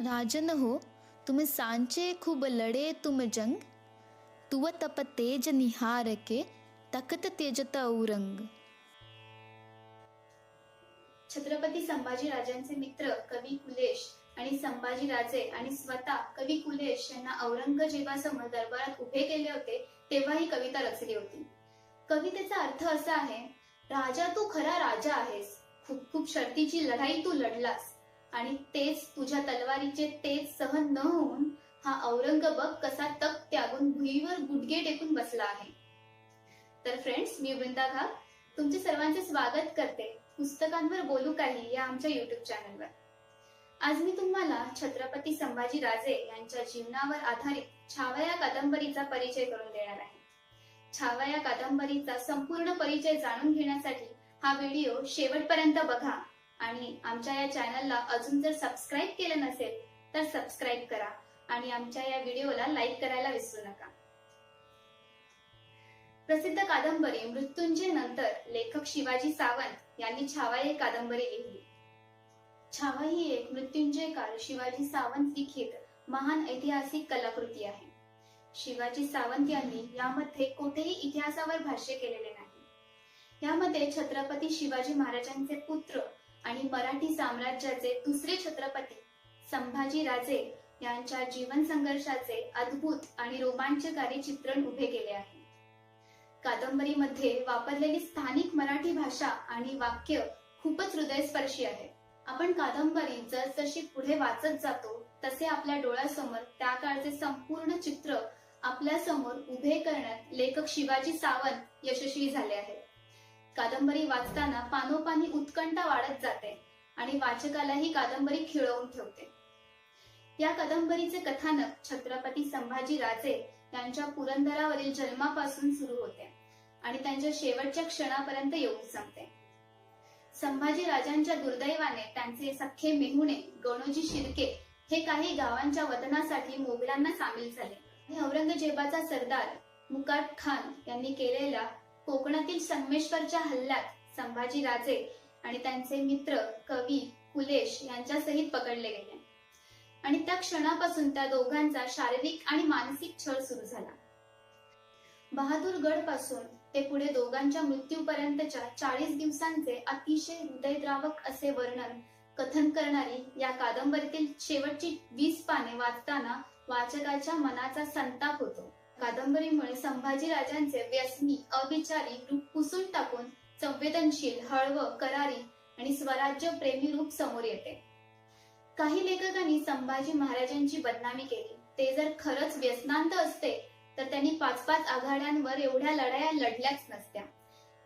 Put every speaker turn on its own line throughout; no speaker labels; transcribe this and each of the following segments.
राजन हो तुम सांचे खूब लड़े तुम जंग तुव तप तेज निहार के तकत तेजत औरंग
छत्रपती संभाजी राजांचे मित्र कवी कुलेश आणि संभाजी राजे आणि स्वतः कवी कुलेश यांना औरंगजेबासमोर दरबारात उभे केले होते तेव्हा ही कविता रचली होती कवितेचा अर्थ असा आहे राजा तू खरा राजा आहेस खूप खूप शर्तीची लढाई तू लढलास आणि तेच तुझ्या तलवारीचे तेज सहन न होऊन हा औरंग बघ कसा तक त्यागून भुईवर गुडघे टेकून बसला आहे. तर फ्रेंड्स मी वृंदा घाग तुमचे सर्वांचे स्वागत करते. पुस्तकांवर बोलू काही या आमच्या युट्यूब चॅनलवर आज मी तुम्हाला छत्रपती संभाजी राजे यांच्या जीवनावर आधारित छावा या कादंबरीचा परिचय करून देणार आहे. छावा या कादंबरीचा संपूर्ण परिचय जाणून घेण्यासाठी हा व्हिडिओ शेवटपर्यंत बघा. आणि आमच्या या चॅनलला अजून जर सबस्क्राईब केलं नसेल तर सबस्क्राईब करा आणि आमच्या या व्हिडिओला लाईक करायला विसरू नका. प्रसिद्ध कादंबरी मृत्युंजय नंतर लेखक शिवाजी सावंत यांनी छावा ही कादंबरी लिहिली. छावा ही एक मृत्युंजयकार शिवाजी सावंत लिखित महान ऐतिहासिक कलाकृती आहे. शिवाजी सावंत यांनी यामध्ये कोठेही इतिहासावर भाष्य केलेले नाही. यामध्ये छत्रपती शिवाजी महाराजांचे पुत्र आणि मराठी साम्राज्याचे दुसरे छत्रपती संभाजी राजे यांच्या जीवन संघर्षाचे अद्भुत आणि रोमांचकारी चित्रण उभे केले आहे. कादंबरीमध्ये वापरलेली स्थानिक मराठी भाषा आणि वाक्य खूपच हृदयस्पर्शी आहे. आपण कादंबरी जसजशी पुढे वाचत जातो तसे आपल्या डोळ्यासमोर त्या काळचे संपूर्ण चित्र आपल्यासमोर उभे करण्यात लेखक शिवाजी सावंत यशस्वी झाले आहेत. कादंबरी वाचताना पानोपानी उत्कंठा वाढत जाते आणि वाचकाला ही कादंबरी खिळवून ठेवते. या कादंबरीचे कथानक छत्रपती संभाजी राजे यांच्या पुरंदरावरील जन्मापासून सुरू होते आणि त्यांच्या शेवटच्या क्षणापर्यंत येऊन संपते. संभाजी राजांच्या दुर्दैवाने त्यांचे सख्खे मेहुणे गणोजी शिर्के हे काही गावांच्या वतनासाठी मोगलांना सामील झाले. आणि औरंगजेबाचा सरदार मुकाट खान यांनी केलेला कोकणातील संगमेश्वरच्या हल्ल्यात संभाजी राजे आणि त्यांचे मित्र कवी कुलेश यांच्या सहित पकडले गेले. आणि त्या क्षणापासून त्या दोघांचा शारीरिक आणि मानसिक छळ सुरू झाला. बहादूरगडपासून ते पुढे दोघांच्या मृत्यूपर्यंतच्या चाळीस दिवसांचे अतिशय हृदयद्रावक असे वर्णन कथन करणारी या कादंबरीतील शेवटची वीस पाने वाचताना वाचकाच्या मनाचा संताप होतो. कादंबरीमुळे संभाजी राजांचे व्यसनी अविचारी रूप पुसून टाकून संवेदनशील हळव करारी आणि स्वराज्य प्रेमी रूप समोर येते. काही लेखकांनी संभाजी महाराजांची बदनामी केली. ते जर खरंच व्यसनांत असते तर त्यांनी पाच पाच आघाड्यांवर एवढ्या लढाया लढल्याच नसत्या.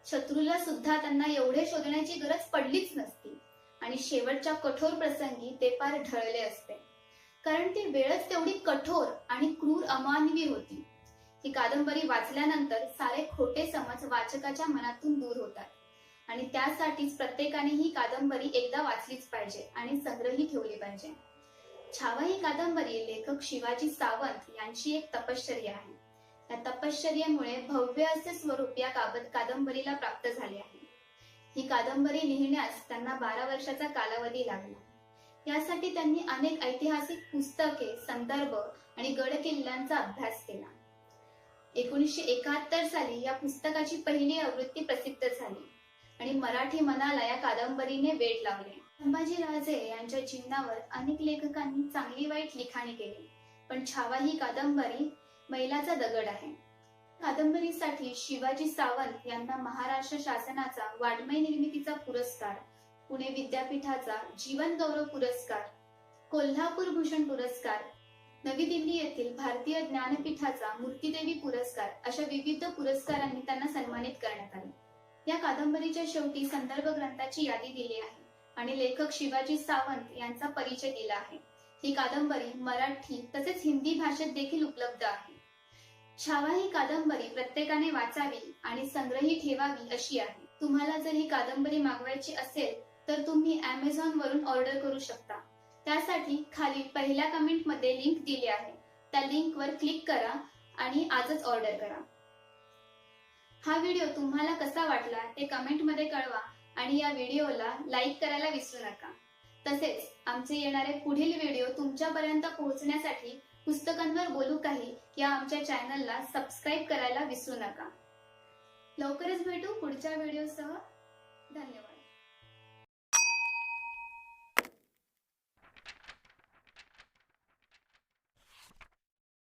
शत्रूला सुद्धा त्यांना एवढे शोधण्याची गरज पडलीच नसती. आणि शेवटच्या कठोर प्रसंगी ते फार ढळले असते. कारण ती वेळच तेवढी कठोर आणि क्रूर अमानवी होती. ही कादंबरी वाचल्यानंतर सारे खोटे समज वाचकाच्या मनातून दूर होतात. आणि त्यासाठीच प्रत्येकाने ही कादंबरी एकदा वाचलीच पाहिजे आणि संग्रही ठेवली पाहिजे. छावा ही कादंबरी लेखक शिवाजी सावंत यांची एक तपश्चर्या आहे. या तपश्चर्येमुळे भव्य असे स्वरूप या काबत कादंबरीला प्राप्त झाले आहे. ही कादंबरी लिहिण्यास त्यांना बारा वर्षाचा कालावधी लागला. यासाठी त्यांनी अनेक ऐतिहासिक पुस्तके संदर्भ आणि गड किल्ल्यांचा अभ्यास केला. एकोणीसशे एकाहत्तर साली या पुस्तकाची पहिली आवृत्ती प्रसिद्ध झाली. आणि मराठी मनाला या कादंबरीने वेट लावले संभाजी राजे यांच्या जीवनावर अनेक लेखकांनी चांगली वाईट लिखाणे केली. पण छावा ही कादंबरी मैलाचा दगड आहे. कादंबरीसाठी शिवाजी सावंत यांना महाराष्ट्र शासनाचा वाड्मय निर्मितीचा पुरस्कार पुणे विद्यापीठाचा जीवन गौरव पुरस्कार कोल्हापूर भूषण पुरस्कार नवी दिल्ली येथील भारतीय ज्ञानपीठाचा मूर्तीदेवी पुरस्कार अशा विविध पुरस्कारांनी त्यांना सन्मानित करण्यात आले. या कादंबरीच्या शेवटी संदर्भ ग्रंथाची यादी दिली आहे आणि लेखक शिवाजी सावंत यांचा परिचय दिला आहे. ही कादंबरी मराठी तसेच हिंदी भाषेत देखील उपलब्ध आहे. छावा ही कादंबरी प्रत्येकाने वाचावी आणि संग्रही ठेवावी अशी आहे. तुम्हाला जर ही कादंबरी मागवायची असेल तर तुम्ही अमेझॉन वरून ऑर्डर करू शकता. त्यासाठी खाली पहिल्या कमेंटमध्ये लिंक दिली आहे. त्या लिंक वर क्लिक करा आणि आजच ऑर्डर करा. हा व्हिडिओ तुम्हाला कसा वाटला ते कमेंटमध्ये कळवा आणि या व्हिडिओला लाईक करायला विसरू नका. तसेच आमचे येणारे पुढील व्हिडिओ तुमच्यापर्यंत पोहोचण्यासाठी पुस्तकांवर बोलू काही या आमच्या चॅनलला सबस्क्राईब करायला विसरू नका. लवकरच भेटू पुढच्या व्हिडिओसह धन्यवाद.